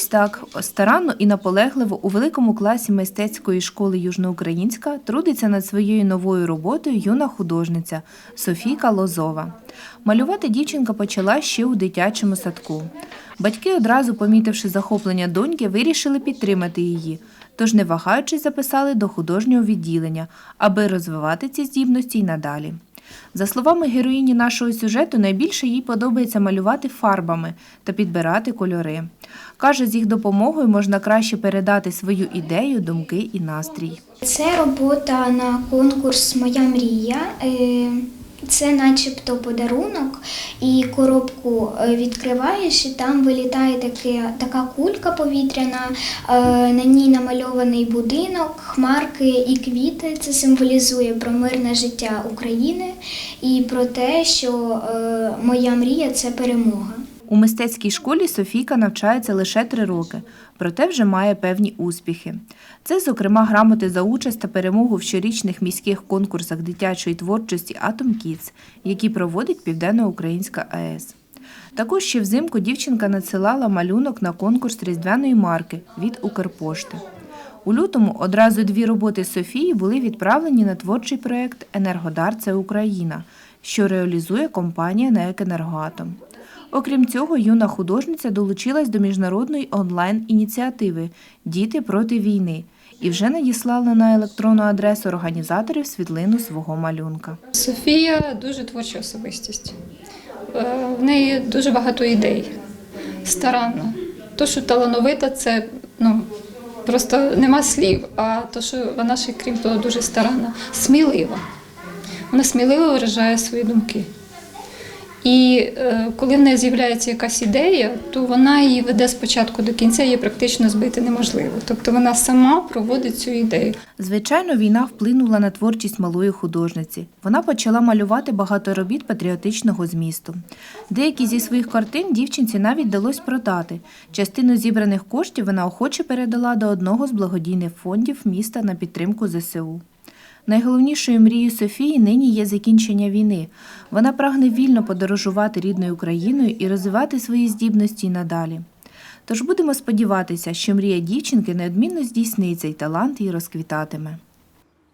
Ось так старанно і наполегливо у великому класі мистецької школи Южноукраїнська трудиться над своєю новою роботою юна художниця Софійка Лозова. Малювати дівчинка почала ще у дитячому садку. Батьки, одразу помітивши захоплення доньки, вирішили підтримати її, тож, не вагаючись, записали до художнього відділення, аби розвивати ці здібності й надалі. За словами героїні нашого сюжету, найбільше їй подобається малювати фарбами та підбирати кольори. Каже, з їх допомогою можна краще передати свою ідею, думки і настрій. Це робота на конкурс Моя мрія. Це начебто подарунок, і коробку е, відкриваєш, і там вилітає таке, така кулька повітряна, е, на ній намальований будинок, хмарки і квіти. Це символізує про мирне життя України і про те, що е, моя мрія це перемога. У мистецькій школі Софійка навчається лише три роки, проте вже має певні успіхи. Це, зокрема, грамоти за участь та перемогу в щорічних міських конкурсах дитячої творчості Атом Кіц, які проводить Південноукраїнська АЕС. Також ще взимку дівчинка надсилала малюнок на конкурс різдвяної марки від Укрпошти. У лютому одразу дві роботи Софії були відправлені на творчий проєкт Енергодар це Україна, що реалізує компанія НЕК «Енергоатом». Окрім цього, юна художниця долучилась до міжнародної онлайн-ініціативи Діти проти війни і вже надіслала на електронну адресу організаторів світлину свого малюнка. Софія дуже творча особистість. Е, В неї дуже багато ідей, старанна. То, що талановита, це ну, просто нема слів, а то, що вона ще, крім того, дуже старанна, смілива. Вона сміливо виражає свої думки. І е, коли в неї з'являється якась ідея, то вона її веде спочатку до кінця, її практично збити неможливо. Тобто вона сама проводить цю ідею. Звичайно, війна вплинула на творчість малої художниці. Вона почала малювати багато робіт патріотичного змісту. Деякі зі своїх картин дівчинці навіть вдалося продати. Частину зібраних коштів вона охоче передала до одного з благодійних фондів міста на підтримку ЗСУ. Найголовнішою мрією Софії нині є закінчення війни. Вона прагне вільно подорожувати рідною Україною і розвивати свої здібності й надалі. Тож будемо сподіватися, що мрія дівчинки неодмінно здійсниться і талант її розквітатиме.